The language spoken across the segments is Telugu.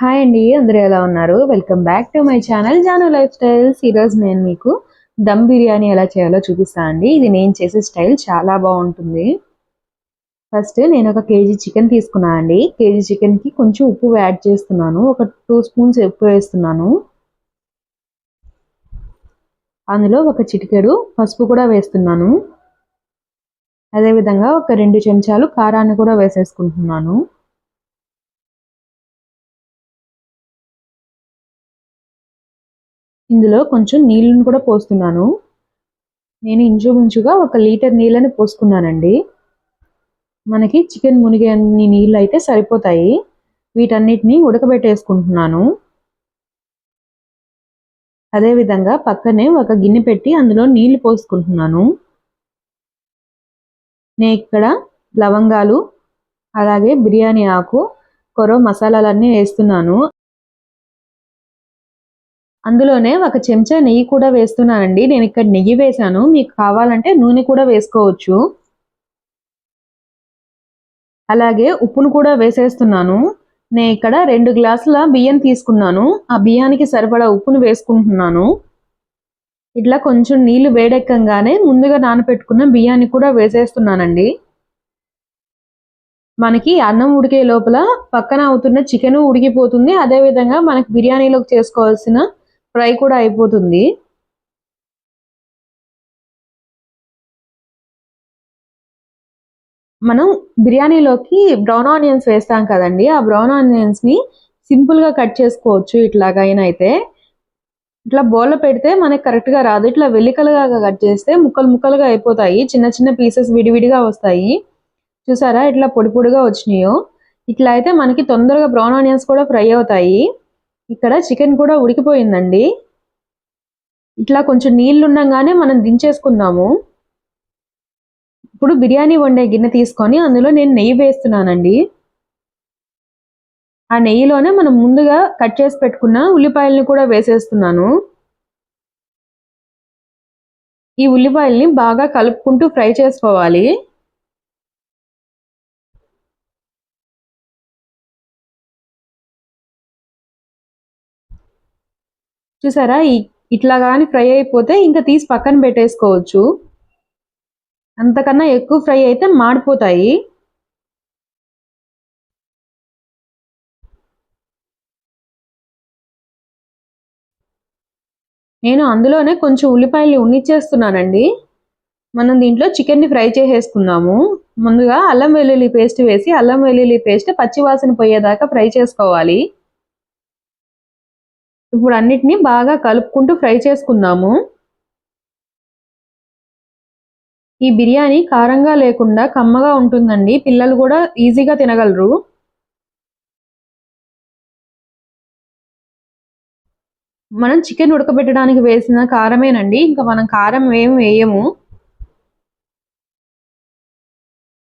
హాయ్ అండి అందరూ ఎలా ఉన్నారు? Welcome back to my channel Janu lifestyles ఈరోజు నేను మీకు దమ్ బిర్యానీ ఎలా చేయాలో చూపిస్తాను అండి. ఇది నేను చేసే స్టైల్ చాలా బాగుంటుంది. ఫస్ట్ నేను ఒక కేజీ చికెన్ తీసుకున్నాను అండి. కేజీ చికెన్కి కొంచెం ఉప్పు యాడ్ చేస్తున్నాను. ఒక టూ స్పూన్స్ ఉప్పు వేస్తున్నాను. అందులో ఒక చిటికెడు పసుపు కూడా వేస్తున్నాను. అదేవిధంగా ఒక రెండు చెంచాలు కారాన్ని కూడా వేసేసుకుంటున్నాను. ఇందులో కొంచెం నీళ్ళను కూడా పోస్తున్నాను. నేను ఇంచుమించుగా ఒక లీటర్ నీళ్ళని పోసుకున్నానండి. మనకి చికెన్ మునిగే అన్ని నీళ్ళు అయితే సరిపోతాయి. వీటన్నిటిని ఉడకబెట్టేసుకుంటున్నాను. అదేవిధంగా పక్కనే ఒక గిన్నె పెట్టి అందులో నీళ్ళు పోసుకుంటున్నాను. నేను ఇక్కడ లవంగాలు అలాగే బిర్యానీ ఆకు కొరో మసాలాలన్నీ వేస్తున్నాను. అందులోనే ఒక చెంచా నెయ్యి కూడా వేస్తున్నానండి. నేను ఇక్కడ నెయ్యి వేసాను మీకు కావాలంటే నూనె కూడా వేసుకోవచ్చు. అలాగే ఉప్పును కూడా వేసేస్తున్నాను. నేను ఇక్కడ రెండు గ్లాసుల బియ్యం తీసుకున్నాను. ఆ బియ్యానికి సరిపడా ఉప్పును వేసుకుంటున్నాను. ఇట్లా కొంచెం నీళ్ళు వేడెక్కంగానే ముందుగా నానపెట్టుకున్న బియ్యాన్ని కూడా వేసేస్తున్నానండి. మనకి అన్నం ఉడికే లోపల పక్కన అవుతున్న చికెన్ ఉడికిపోతుంది. అదేవిధంగా మనకి బిర్యానీలోకి చేసుకోవాల్సిన ఫ్రై కూడా అయిపోతుంది. మనం బిర్యానీలోకి బ్రౌన్ ఆనియన్స్ వేస్తాం కదండి. ఆ బ్రౌన్ ఆనియన్స్ని సింపుల్గా కట్ చేసుకోవచ్చు ఇట్లాగైనా అయితే. ఇట్లా బౌల్లో పెడితే మనకి కరెక్ట్గా రాదు. ఇట్లా వెలికలుగా కట్ చేస్తే ముక్కలు ముక్కలుగా అయిపోతాయి. చిన్న చిన్న పీసెస్ విడివిడిగా వస్తాయి. చూసారా? ఇట్లా పొడి పొడిగా వచ్చినాయో. ఇట్లా అయితే మనకి తొందరగా బ్రౌన్ ఆనియన్స్ కూడా ఫ్రై అవుతాయి. ఇక్కడ చికెన్ కూడా ఉడికిపోయిందండి. ఇట్లా కొంచెం నీళ్ళు ఉండగానే మనం దించేసుకుందాము. ఇప్పుడు బిర్యానీ వండే గిన్నె తీసుకొని అందులో నేను నెయ్యి వేస్తున్నానండి. ఆ నెయ్యిలోనే మనం ముందుగా కట్ చేసి పెట్టుకున్న ఉల్లిపాయలని కూడా వేసేస్తున్నాను. ఈ ఉల్లిపాయల్ని బాగా కలుపుకుంటూ ఫ్రై చేసుకోవాలి. చూసారా? ఇట్లా కానీ ఫ్రై అయిపోతే ఇంకా తీసి పక్కన పెట్టేసుకోవచ్చు. అంతకన్నా ఎక్కువ ఫ్రై అయితే మాడిపోతాయి. నేను అందులోనే కొంచెం ఉల్లిపాయలు ఉన్నిచ్చేస్తున్నానండి. మనం దీంట్లో చికెన్ని ఫ్రై చేసేసుకుందాము. ముందుగా అల్లం వెల్లుల్లి పేస్ట్ వేసి అల్లం వెల్లుల్లి పేస్ట్ పచ్చివాసన పోయేదాకా ఫ్రై చేసుకోవాలి. ఇప్పుడు అన్నిటినీ బాగా కలుపుకుంటూ ఫ్రై చేసుకుందాము. ఈ బిర్యానీ కారంగా లేకుండా కమ్మగా ఉంటుందండి. పిల్లలు కూడా ఈజీగా తినగలరు. మనం చికెన్ ఉడకబెట్టడానికి వేసిన కారమేనండి. ఇంకా మనం కారం ఏం వేయము.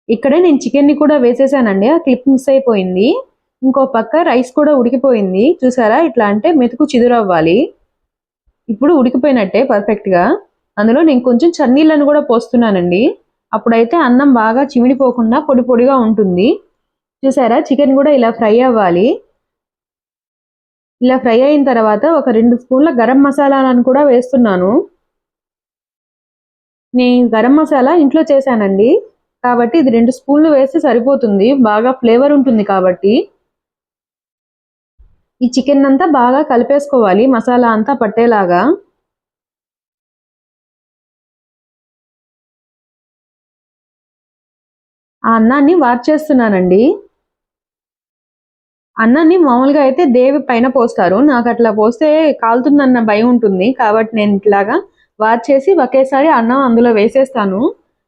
ఇక్కడే నేను చికెన్ని కూడా వేసేసానండి. ఆ క్లిప్ మిస్ అయిపోయింది. ఇంకో పక్క రైస్ కూడా ఉడికిపోయింది. చూసారా? ఇట్లా అంటే మెతుకు చిదురవ్వాలి. ఇప్పుడు ఉడికిపోయినట్టే పర్ఫెక్ట్గా అందులో నేను కొంచెం చన్నీళ్ళను కూడా పోస్తున్నానండి. అప్పుడైతే అన్నం బాగా చిమిడిపోకుండా పొడి పొడిగా ఉంటుంది. చూసారా? చికెన్ కూడా ఇలా ఫ్రై అవ్వాలి. ఇలా ఫ్రై అయిన తర్వాత ఒక రెండు స్పూన్ల గరం మసాలాలను కూడా వేస్తున్నాను. నేను గరం మసాలా ఇంట్లో చేశానండి. కాబట్టి ఇది రెండు స్పూన్లు వేస్తే సరిపోతుంది. బాగా ఫ్లేవర్ ఉంటుంది కాబట్టి. ఈ చికెన్ అంతా బాగా కలిపేసుకోవాలి మసాలా అంతా పట్టేలాగా. ఆ అన్నాన్ని వార్చేస్తున్నానండి అన్నాన్ని మామూలుగా అయితే దేవి పైన పోస్తారు నాకు అట్లా పోస్తే కాలుతుందన్న భయం ఉంటుంది కాబట్టి నేను ఇట్లాగా వార్చేసి ఒకేసారి అన్నం అందులో వేసేస్తాను.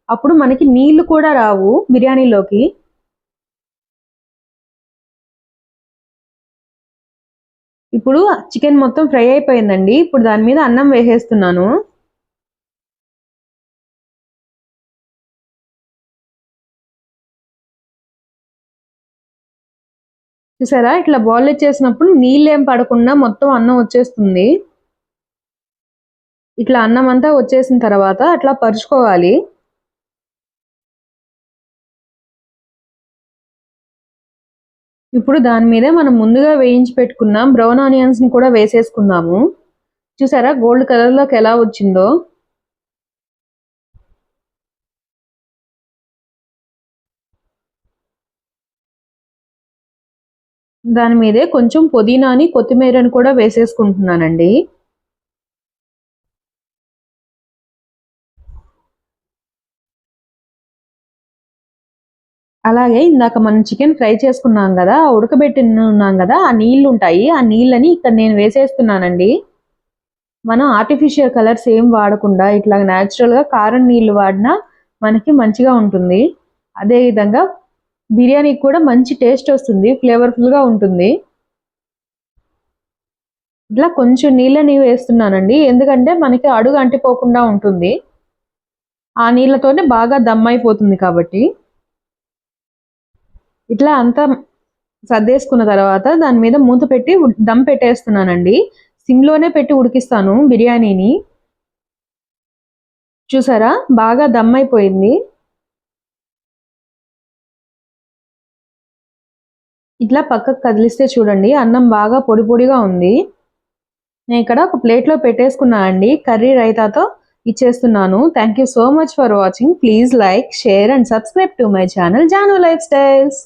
అప్పుడు మనకి నీళ్ళు కూడా రావు బిర్యానీలోకి. ఇప్పుడు చికెన్ మొత్తం ఫ్రై అయిపోయిందండి. ఇప్పుడు దాని మీద అన్నం వేసేస్తున్నాను. చూసారా? ఇట్లా బాయిల్ చేసినప్పుడు నీళ్ళేం ఏం పడకుండా మొత్తం అన్నం వచ్చేస్తుంది. ఇట్లా అన్నం అంతా వచ్చేసిన తర్వాత అట్లా పరుచుకోవాలి. ఇప్పుడు దాని మీద మనం ముందుగా వేయించి పెట్టుకున్న బ్రౌన్ ఆనియన్స్ని కూడా వేసేసుకుందాము. చూసారా? గోల్డ్ కలర్లోకి ఎలా వచ్చిందో? దాని మీదే కొంచెం పుదీనాని కొత్తిమీరని కూడా వేసేసుకుంటున్నానండి. అలాగే ఇందాక మనం చికెన్ ఫ్రై చేసుకున్నాం కదా ఉడకబెట్టినాం కదా ఆ నీళ్ళు ఉంటాయి ఆ నీళ్ళని ఇక్కడ నేను వేసేస్తున్నానండి. మనం ఆర్టిఫిషియల్ కలర్స్ ఏం వాడకుండా ఇట్లా న్యాచురల్గా కారం నీళ్ళు వాడినా మనకి మంచిగా ఉంటుంది. అదేవిధంగా బిర్యానీకి కూడా మంచి టేస్ట్ వస్తుంది ఫ్లేవర్ఫుల్గా ఉంటుంది. ఇట్లా కొంచెం నీళ్ళని వేస్తున్నానండి. ఎందుకంటే మనకి అడుగు అంటిపోకుండా ఉంటుంది. ఆ నీళ్ళతోనే బాగా దమ్ అయిపోతుంది కాబట్టి. ఇట్లా అంతా సర్దేసుకున్న తర్వాత దాని మీద మూత పెట్టి దమ్ పెట్టేస్తున్నానండి. సిమ్లోనే పెట్టి ఉడికిస్తాను బిర్యానీని. చూసారా? బాగా దమ్ అయిపోయింది. ఇట్లా పక్కకు కదిలిస్తే చూడండి అన్నం బాగా పొడి పొడిగా ఉంది. నేను ఇక్కడ ఒక ప్లేట్లో పెట్టేసుకున్నా అండి. కర్రీ రైతాతో ఇచ్చేస్తున్నాను. Thank you so much for watching please like share and subscribe to my channel Janu lifestyles